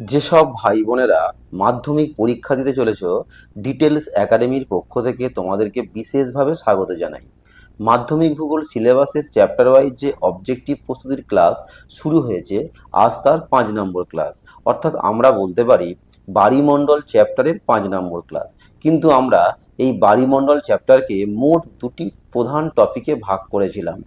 যেসব ভাই বোনেরা মাধ্যমিক পরীক্ষা দিতে চলেছ ডিটেলস একাডেমির পক্ষ থেকে তোমাদেরকে বিশেষভাবে স্বাগত জানাই। মাধ্যমিক ভূগোল সিলেবাসের চ্যাপ্টার ওয়াইজ যে অবজেক্টিভ প্রস্তুতির ক্লাস শুরু হয়েছে, আজ তার পাঁচ নম্বর ক্লাস। অর্থাৎ আমরা বলতে পারি বাড়িমণ্ডল চ্যাপ্টারের পাঁচ নম্বর ক্লাস। কিন্তু আমরা এই বাড়িমণ্ডল চ্যাপ্টারকে মোট দুটি প্রধান টপিকে ভাগ করেছিলাম।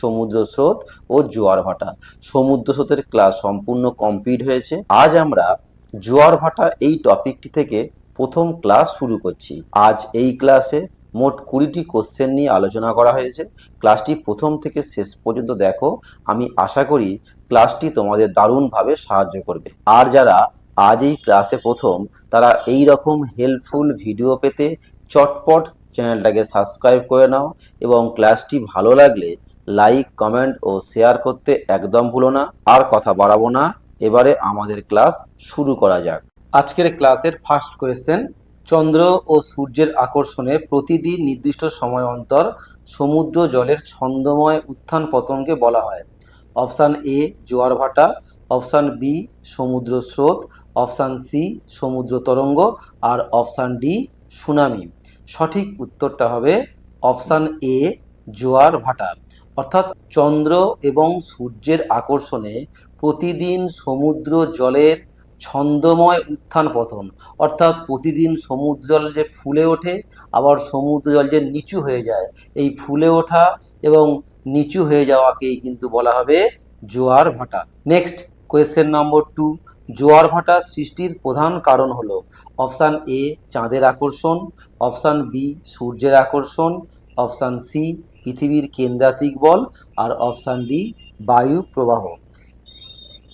সমুদ্র স্রোত ও জোয়ার ভাটা। সমুদ্র স্রোতের ক্লাস সম্পূর্ণ কমপ্লিট হয়েছে। আজ আমরা জোয়ার ভাটা এই টপিকটি থেকে প্রথম ক্লাস শুরু করছি। আজ এই ক্লাসে মোট কুড়িটি কোশ্চেন নিয়ে আলোচনা করা হয়েছে। ক্লাসটি প্রথম থেকে শেষ পর্যন্ত দেখো। আমি আশা করি ক্লাসটি তোমাদের দারুণভাবে সাহায্য করবে। আর যারা আজ এই ক্লাসে প্রথম, তারা এই রকম হেল্পফুল ভিডিও পেতে চটপট চ্যানেলটাকে সাবস্ক্রাইব করে নাও এবং ক্লাসটি ভালো লাগলে লাইক, কমেন্ট ও শেয়ার করতে একদম ভুলো না। আর কথা বাড়াবো না। এবারে আমাদের ক্লাস শুরু করা যাক। আজকের ক্লাসের ফার্স্ট কোয়েশ্চেন, চন্দ্র ও সূর্যের আকর্ষণে প্রতিদিন নির্দিষ্ট সময় অন্তর সমুদ্র জলের ছন্দময় উত্থান পতনকে বলা হয়। অপশান এ, জোয়ার ভাটা। অপশান বি, সমুদ্র স্রোত। অপশান সি, সমুদ্র তরঙ্গ। আর অপশান ডি, সুনামি। সঠিক উত্তরটা হবে অপশান এ, জোয়ার ভাটা। অর্থাৎ চন্দ্র এবং সূর্যের আকর্ষণে প্রতিদিন সমুদ্র জলের ছন্দময় উত্থান পতন। অর্থাৎ প্রতিদিন সমুদ্র জল যে ফুলে ওঠে, আবার সমুদ্র জল যে নিচু হয়ে যায়, এই ফুলে ওঠা এবং নিচু হয়ে যাওয়াকেই কিন্তু বলা হবে জোয়ার ভাটা। নেক্সট কোয়েশ্চেন নম্বর টু জোয়ার ভাটা সৃষ্টির প্রধান কারণ হল অপশান এ চাঁদের আকর্ষণ, অপশান বি সূর্যের আকর্ষণ, অপশান সি পৃথিবীর কেন্দ্রাতিক বল, আর অপশান ডি বায়ু প্রবাহ।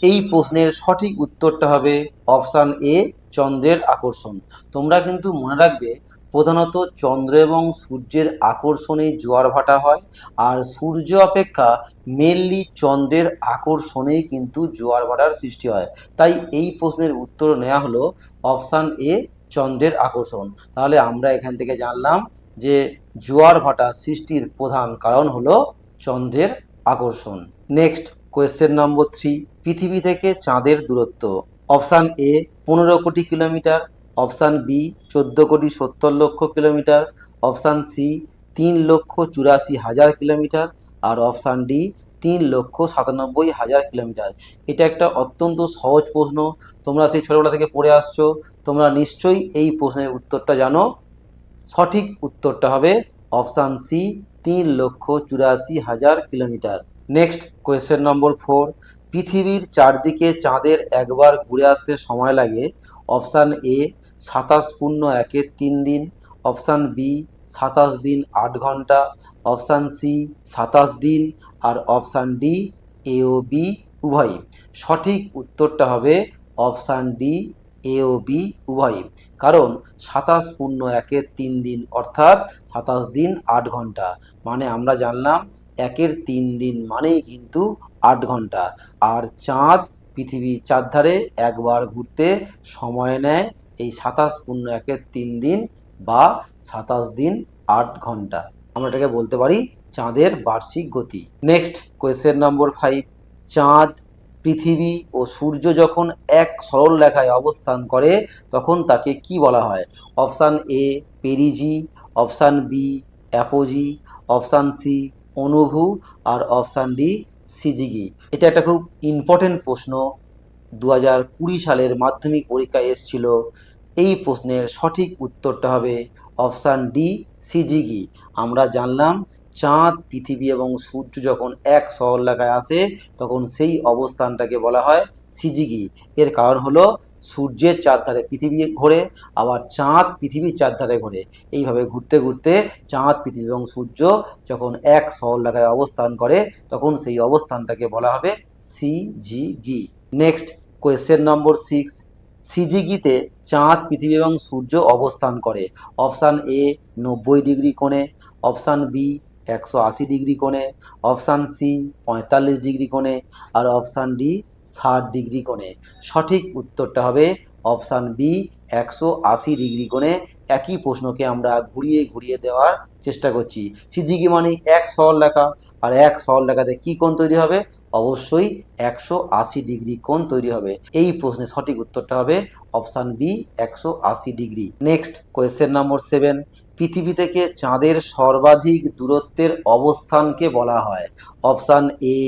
এই প্রশ্নের সঠিক উত্তরটা হবে অপশান এ, চন্দ্রের আকর্ষণ। তোমরা কিন্তু মনে রাখবে প্রধানত চন্দ্র এবং সূর্যের আকর্ষণে জোয়ার ভাটা হয়, আর সূর্য অপেক্ষা মেনলি চন্দ্রের আকর্ষণেই কিন্তু জোয়ার ভাটার সৃষ্টি হয়। তাই এই প্রশ্নের উত্তর নেওয়া হলো অপশান এ, চন্দ্রের আকর্ষণ। তাহলে আমরা এখান থেকে জানলাম যে জোয়ার ভাটা সৃষ্টির প্রধান কারণ হলো চন্দ্রের আকর্ষণ। নেক্সট কোয়েশ্চেন নম্বর থ্রি পৃথিবী থেকে চাঁদের দূরত্ব। অপশান এ, পনেরো কোটি কিলোমিটার। অপশান বি, চোদ্দ কোটি সত্তর লক্ষ কিলোমিটার, অপশান সি, তিন লক্ষ চুরাশি হাজার কিলোমিটার, আর অপশান ডি, তিন লক্ষ সাতানব্বই হাজার কিলোমিটার। এটা একটা অত্যন্ত সহজ প্রশ্ন। তোমরা সেই ছোটোবেলা থেকে পড়ে আসছো। তোমরা নিশ্চয়ই এই প্রশ্নের উত্তরটা জানো। সঠিক উত্তরটা হবে অপশান সি, তিন লক্ষ চুরাশি হাজার kilometre. Next question number four. পৃথিবীর চারদিকে চাঁদের একবার ঘুরে আসতে সময় লাগে। অপশান এ সাতাশ পূর্ণ একের তিন দিন, অপশান বি সাতাশ দিন আট ঘণ্টা, অপশান সি সাতাশ দিন, আর অপশান ডি এ ও বি উভয়ই। সঠিক উত্তরটা হবে অপশান ডি এ ও বি উভয়ই। কারণ সাতাশ পূর্ণ একের তিন দিন, অর্থাৎ সাতাশ দিন আট ঘণ্টা মানে আমরা জানলাম একের তিন দিন মানেই কিন্তু আট ঘণ্টা। আর চাঁদ পৃথিবীর চারধারে একবার ঘুরতে সময় নেয় এই সাতাশ পূর্ণ একের তিন দিন বা সাতাশ দিন আট ঘণ্টা। আমরা এটাকে বলতে পারি চাঁদের বার্ষিক গতি। নেক্সট কোয়েশ্চেন নম্বর ফাইভ চাঁদ, পৃথিবী ও সূর্য যখন এক সরল রেখায় অবস্থান করে, তখন তাকে কি বলা হয়? Option A perigee option B apogee option C অনুভু আর অপশান ডি সিজিগি এটা একটা খুব ইম্পর্টেন্ট প্রশ্ন। দু হাজার কুড়ি সালের মাধ্যমিক পরীক্ষায় এসেছিল এই প্রশ্নের সঠিক উত্তরটা হবে অপশান ডি সিজিগি। আমরা জানলাম, চাঁদ, পৃথিবী এবং সূর্য যখন এক শহর এলাকায় আসে, তখন সেই অবস্থানটাকে বলা হয় সিজিগি। এর কারণ হলো সূর্যের চারধারে পৃথিবী ঘোরে, আবার চাঁদ পৃথিবীর চারধারে ঘোরে। এইভাবে ঘুরতে ঘুরতে চাঁদ, পৃথিবী এবং সূর্য যখন এক শহর এলাকায় অবস্থান করে, তখন সেই অবস্থানটাকে বলা হবে syzygy. Next, question number six. সিজিগিতে চাঁদ, পৃথিবী এবং সূর্য অবস্থান করে। অপশান এ নব্বই ডিগ্রি কোণে, অপশান বি একশো আশি ডিগ্রি কোণে, অপশান সি পঁয়তাল্লিশ ডিগ্রি কোণে, আর অপশান ডি ষাট ডিগ্রি কোণে। সঠিক উত্তরটা হবে অপশান বি একশো আশি ডিগ্রি কোণে একই প্রশ্নকে আমরা ঘুরিয়ে ঘুরিয়ে দেওয়ার চেষ্টা করছি। সিজিকি মানে এক সরল লেখা, আর এক সরল লেখাতে কি কোণ তৈরি হবে? অবশ্যই একশো আশি ডিগ্রি কোণ তৈরি হবে। এই প্রশ্নের সঠিক উত্তরটা হবে অপশান বি, একশো আশি degree. Next, question number seven. পৃথিবী থেকে চাঁদের সর্বাধিক দূরত্বের অবস্থানকে বলা হয়। Option A,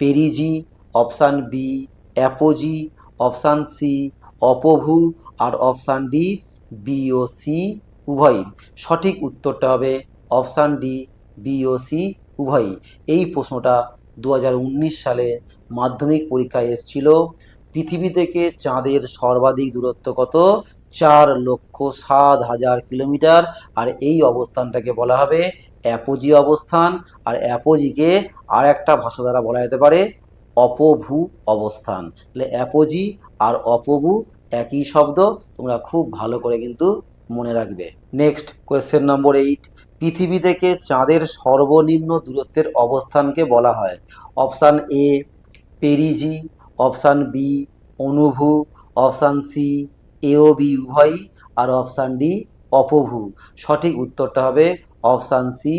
perigee. Option B, apogee. Option C, অপভু। আর অপশান ডি বি ও সি উভয়ই। সঠিক উত্তরটা হবে অপশান ডি বি ও সি উভয়ই। এই প্রশ্নটা দু হাজার উনিশ সালে মাধ্যমিক পরীক্ষায় এসেছিল। পৃথিবী থেকে চাঁদের সর্বাধিক দূরত্ব কত? চার লক্ষ সাত হাজার কিলোমিটার। আর এই অবস্থানটাকে বলা হবে অ্যাপোজি অবস্থান। আর অ্যাপোজিকে আর একটা ভাষা দ্বারা বলা যেতে পারে অপভূ অবস্থান। তাহলে অ্যাপোজি আর অপভূ একই শব্দ তোমরা খুব ভালো করে কিন্তু মনে রাখবে। নেক্সট কোয়েশ্চেন নম্বর এইট পৃথিবী থেকে চাঁদের সর্বনিম্ন দূরত্বের অবস্থানকে বলা হয়। Option A perigee option B অনুভু option C এও বি উভয়ই আর অপশান ডি অপভূ সঠিক উত্তরটা হবে অপশান সি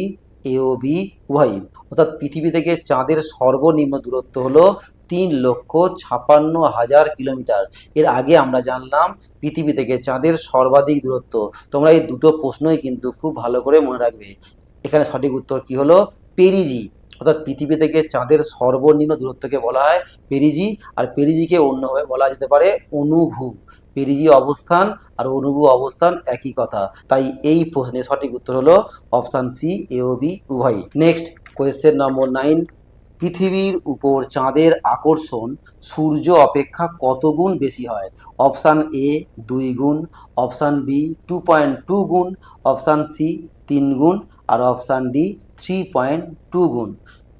এও বি উভয়ই অর্থাৎ পৃথিবী থেকে চাঁদের সর্বনিম্ন দূরত্ব হলো তিন লক্ষ ছাপান্ন হাজার কিলোমিটার। এর আগে আমরা জানলাম পৃথিবী থেকে চাঁদের সর্বাধিক দূরত্ব। তোমরা এই দুটো প্রশ্নই কিন্তু খুব ভালো করে মনে রাখবে। এখানে সঠিক উত্তর কি হলো? পেরিজি। অর্থাৎ পৃথিবী থেকে চাঁদের সর্বনিম্ন দূরত্বকে বলা হয় পেরিজি, আর পেরিজিকে অন্যভাবে বলা যেতে পারে অনুভূ। পেরিজি অবস্থান আর অনুভূ অবস্থান একই কথা। তাই এই প্রশ্নের সঠিক উত্তর হলো অপশান সি, এ ও বি, উভয়ই। Next, question number nine. পৃথিবীর উপর চাঁদের আকর্ষণ, সূর্য অপেক্ষা কত গুণ বেশি হয়? অপশান এ দুই গুণ, option B two point two গুণ, অপশান সি তিন গুণ, আর option D three point two গুণ।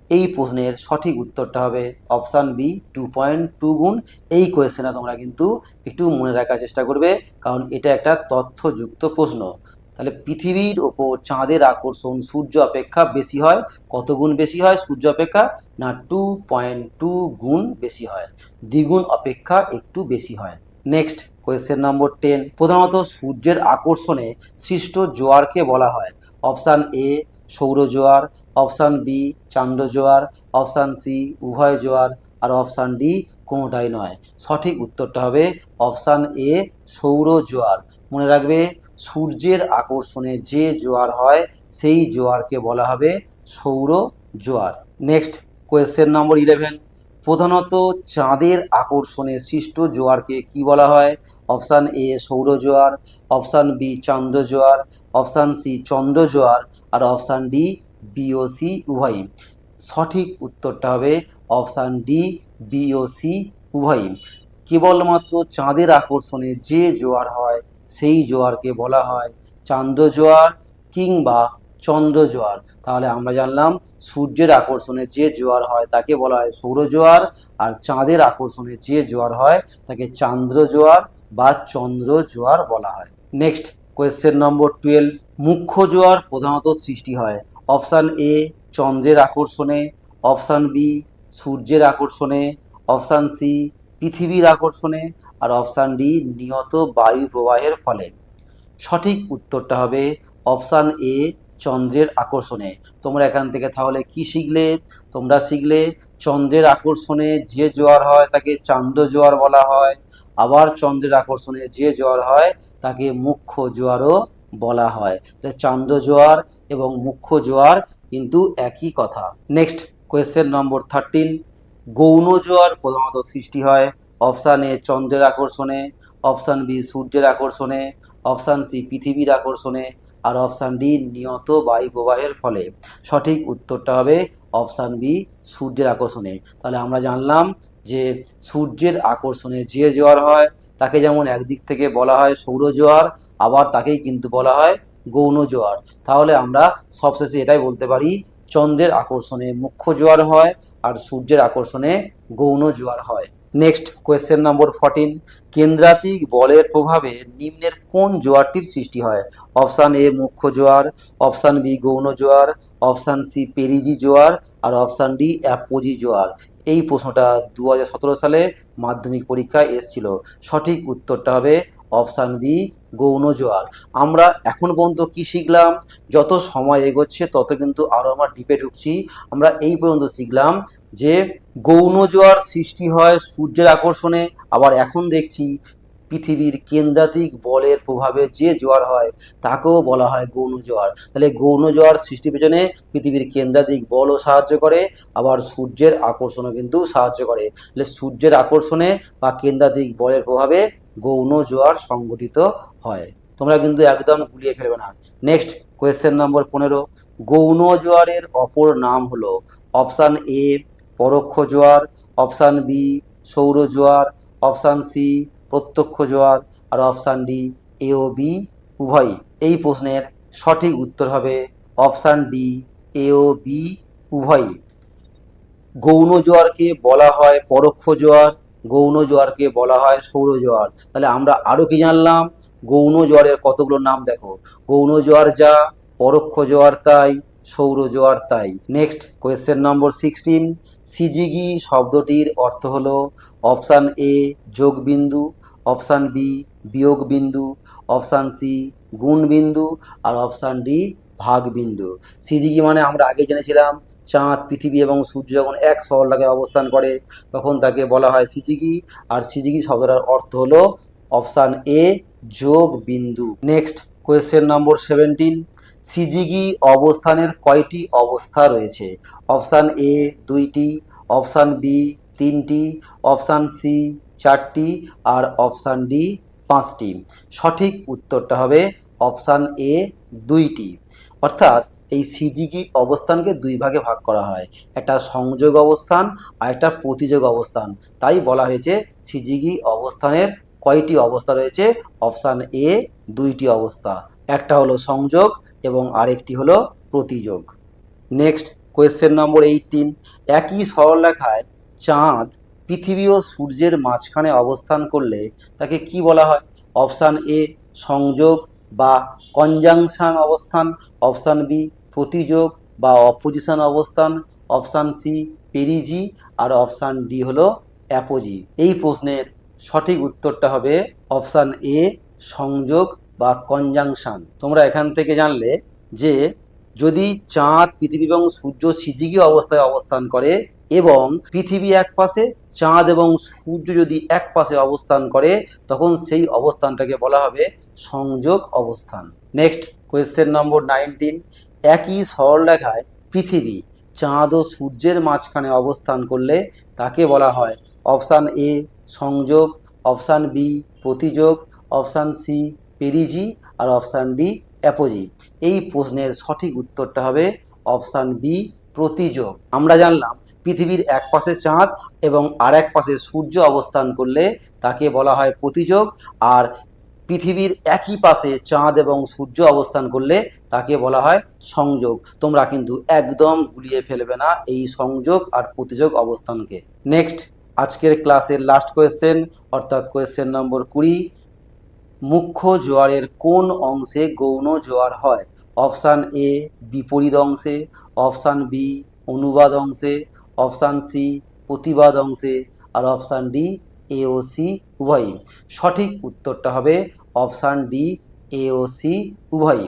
এই প্রশ্নের সঠিক উত্তরটা হবে option B two point two গুণ। এই কোয়েশ্চেনটা তোমরা কিন্তু একটু মনে রাখার চেষ্টা করবে, কারণ এটা একটা তথ্যযুক্ত প্রশ্ন। তাহলে পৃথিবীর ওপর চাঁদের আকর্ষণ সূর্য অপেক্ষা বেশি হয়, কত গুণ বেশি হয় সূর্য অপেক্ষা? না টু পয়েন্ট টু গুণ বেশি হয়, দ্বিগুণ অপেক্ষা একটু বেশি হয়। নেক্সট কোয়েশ্চেন নম্বর টেন প্রধানত সূর্যের আকর্ষণে সৃষ্ট জোয়ারকে বলা হয়। অপশান এ সৌর জোয়ার অপশান বি চান্দ্র জোয়ার অপশান সি উভয় জোয়ার, আর অপশান ডি কোনোটাই নয়। সঠিক উত্তরটা হবে অপশান এ, সৌর জোয়ার। মনে রাখবে, সূর্যের আকর্ষণে যে জোয়ার হয়, সেই জোয়ারকে বলা হবে সৌর জোয়ার। নেক্সট কোয়েশ্চেন নম্বর ইলেভেন প্রধানত চাঁদের আকর্ষণে সৃষ্ট জোয়ারকে কি বলা হয়? অপশান এ, সৌর জোয়ার, অপশান বি চান্দ্র জোয়ার, অপশান সি, চন্দ্র জোয়ার, আর অপশান ডি বিওসি উভয়ই। সঠিক উত্তরটা হবে অপশান ডি, বি ও বিওসি উভয়ই। কেবলমাত্র চাঁদের আকর্ষণে যে জোয়ার হয়, সেই জোয়ারকে বলা হয় চান্দ্র জোয়ার কিংবা চন্দ্র জোয়ার। তাহলে আমরা জানলাম সূর্যের আকর্ষণে যে জোয়ার হয়, তাকে বলা হয় সৌর জোয়ার, আর চাঁদের আকর্ষণে যে জোয়ার হয়, তাকে চান্দ্র জোয়ার বা চন্দ্র জোয়ার বলা হয়। নেক্সট, কোয়েশ্চেন নম্বর টুয়েলভ, মুখ্য জোয়ার প্রধানত সৃষ্টি হয়। অপশান এ, চন্দ্রের আকর্ষণে। অপশান বি সূর্যের আকর্ষণে, অপশান সি পৃথিবীর আকর্ষণে আর অপশান ডি নিয়ত বায়ু প্রবাহের ফলে। সঠিক উত্তরটা হবে অপশান এ চন্দ্রের আকর্ষণে। তোমরা এখান থেকে তাহলে কি শিখলে? তোমরা শিখলে চন্দ্রের আকর্ষণে যে জোয়ার হয় তাকে চান্দ্র জোয়ার বলা হয়। আবার চন্দ্রের আকর্ষণে যে জোয়ার হয় তাকে মুখ্য জোয়ারও বলা হয়। চান্দ্র জোয়ার এবং মুখ্য জোয়ার কিন্তু একই কথা। নেক্সট কোয়েশ্চেন নম্বর থার্টিন গৌণ জোয়ার প্রধানত সৃষ্টি হয় অপশান এ চন্দ্রের আকর্ষণে অপশান বি সূর্যের আকর্ষণে অপশান সি পৃথিবীর আকর্ষণে, আর অপশান ডি নিয়ত বায়ু প্রবাহের ফলে। সঠিক উত্তরটা হবে অপশান বি সূর্যের আকর্ষণে। তাহলে আমরা জানলাম যে সূর্যের আকর্ষণে যে জোয়ার হয়, তাকে যেমন একদিক থেকে বলা হয় সৌর জোয়ার, আবার তাকেই কিন্তু বলা হয় গৌণ জোয়ার। তাহলে আমরা সবশেষে এটাই বলতে পারি চন্দ্রের আকর্ষণে মুখ্য জোয়ার হয় আর সূর্যের আকর্ষণে গৌণ জোয়ার হয়। নেক্সট কোয়েশ্চেন নম্বর ফোরটিন কেন্দ্রাতিক বলের প্রভাবে নিম্নের কোন জোয়ারটির সৃষ্টি হয়? অপশান এ মুখ্য জোয়ার অপশান বি গৌণ জোয়ার অপশান সি পেরিজি জোয়ার, আর অপশান ডি অ্যাপোজি জোয়ার। এই প্রশ্নটা দু হাজার সতেরো সালে মাধ্যমিক পরীক্ষায় এসেছিল। সঠিক উত্তরটা হবে অপশান বি গৌণ জোয়ার। আমরা এখন পর্যন্ত কি শিখলাম? যত সময় এগোচ্ছে, তত কিন্তু আরও আমরা ডিপে ঢুকছি। আমরা এই পর্যন্ত শিখলাম যে গৌণ জোয়ার সৃষ্টি হয় সূর্যের আকর্ষণে। আবার এখন দেখছি পৃথিবীর কেন্দ্রাতিক বলের প্রভাবে যে জোয়ার হয়, তাকেও বলা হয় গৌণ জোয়ার। তাহলে গৌণ জোয়ার সৃষ্টির পেছনে পৃথিবীর কেন্দ্রাতিক বলও সাহায্য করে, আবার সূর্যের আকর্ষণও কিন্তু সাহায্য করে। তাহলে সূর্যের আকর্ষণে বা কেন্দ্রাতিক বলের প্রভাবে গৌণ জোয়ার সংগঠিত হয়। তোমরা কিন্তু একদম গুলিয়ে ফেলবে না। নেক্সট কোয়েশ্চেন নম্বর পনেরো। গৌণ জোয়ারের অপর নাম হলো অপশান এ পরোক্ষ জোয়ার অপশান বি সৌর জোয়ার অপশান সি প্রত্যক্ষ জোয়ার, আর অপশান ডি এ ও বি উভয়ই। এই প্রশ্নের সঠিক উত্তর হবে অপশান ডি এ ও বি উভয়ই। গৌণ জোয়ারকে বলা হয় পরোক্ষ জোয়ার গৌণ জোয়ারকে বলা হয় সৌর জোয়ার। তাহলে আমরা আরও কি জানলাম? গৌণ জোয়ারের কতগুলো নাম দেখো। গৌণ জোয়ার যা, পরোক্ষ জোয়ার তাই, সৌর জোয়ার তাই। Next question number sixteen syzygy শব্দটির অর্থ হলো অপশান এ যোগ বিন্দু অপশান বি বিয়োগ বিন্দু অপশান সি গুণ বিন্দু আর অপশান ডি ভাগ বিন্দু সিজিগি মানে আমরা আগে জেনেছিলাম চাঁদ, পৃথিবী এবং সূর্য যখন এক সরলরেখায় অবস্থান করে, তখন তাকে বলা হয় সিজিগি। আর সিজিগি শব্দটার অর্থ হলো অপশান এ, যোগ বিন্দু। Next, question number seventeen. Syzygy অবস্থানের কয়টি অবস্থা রয়েছে? অপশান এ দুইটি, অপশান বি তিনটি, অপশান সি চারটি, আর অপশান ডি পাঁচটি। সঠিক উত্তরটা হবে অপশান এ দুইটি। অর্থাৎ এই সিজিকি অবস্থানকে দুই ভাগে ভাগ করা হয়। একটা সংযোগ অবস্থান আর একটা প্রতিযোগ অবস্থান। তাই বলা হয়েছে সিজিকি অবস্থানের কয়টি অবস্থা রয়েছে? অপশান এ দুইটি অবস্থা। একটা হলো সংযোগ এবং আরেকটি হলো প্রতিযোগ। নেক্সট, কোয়েশ্চেন নম্বর এইটিন একই সরলরেখায় চাঁদ পৃথিবী ও সূর্যের মাঝখানে অবস্থান করলে তাকে কি বলা হয়? অপশান এ সংযোগ বা কনজাংশন অবস্থান। অপশান বি প্রতিযোগ বা অপোজিশন অবস্থান অপশান সি পেরিজি আর অপশান ডি হলো অ্যাপোজি এই প্রশ্নের সঠিক উত্তরটা হবে অপশান এ সংযোগ বা কনজাংশন তোমরা এখান থেকে জানলে যে যদি চাঁদ, পৃথিবী এবং সূর্য সিজিগি অবস্থায় অবস্থান করে এবং পৃথিবী এক পাশে, চাঁদ এবং সূর্য যদি এক পাশে অবস্থান করে, তখন সেই অবস্থানটাকে বলা হবে সংযোগ অবস্থান। নেক্সট কোয়েশ্চেন নম্বর নাইনটিন একই সরলরেখায় পৃথিবী, চাঁদ ও সূর্যের মাঝখানে অবস্থান করলে তাকে বলা হয় অপশান এ সংযোগ, অপশান বি প্রতিযোগ, অপশান সি পেরিজি আর অপশান ডি অ্যাপোজি। এই প্রশ্নের সঠিক উত্তরটা হবে অপশান বি প্রতিযোগ। আমরা জানলাম পৃথিবীর এক পাশে চাঁদ এবং আর এক পাশে সূর্য অবস্থান করলে তাকে বলা হয় প্রতিযোগ আর পৃথিবীর একই পাশে চাঁদ এবং সূর্য অবস্থান করলে তাকে বলা হয় সংযোগ। তোমরা কিন্তু একদম গুলিয়ে ফেলবে না এই সংযোগ আর প্রতিযোগ অবস্থানকে। নেক্সট আজকের ক্লাসের লাস্ট কোয়েশ্চেন অর্থাৎ কোয়েশ্চেন নম্বর কুড়ি, মুখ্য জোয়ারের কোন অংশে গৌণ জোয়ার হয়? অপশান এ বিপরীত অংশে অপশান বি অনুবাদ অংশে অপশান সি প্রতিবাদ অংশে, আর অপশান ডি এ ও সি উভয়ই। সঠিক উত্তরটা হবে অপশান ডি, এ ও উভয়ই।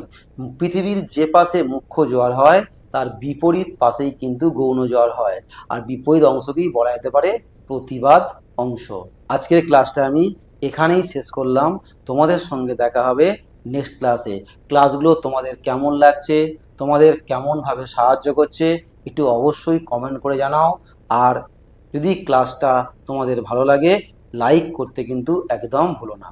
পৃথিবীর যে পাশে মুখ্য জোয়ার হয়, তার বিপরীত পাশেই কিন্তু গৌণ জোয়ার হয়। আর বিপরীত অংশকেই বলা যেতে পারে? প্রতিবাদ অংশ। আজকের ক্লাসটা আমি এখানেই শেষ করলাম। তোমাদের সঙ্গে দেখা হবে নেক্সট ক্লাসে। ক্লাসগুলো তোমাদের কেমন লাগছে? তোমাদের কেমনভাবে সাহায্য করছে? একটু অবশ্যই কমেন্ট করে জানাও। আর যদি ক্লাসটা তোমাদের ভালো লাগে লাইক করতে কিন্তু একদম ভুলো না।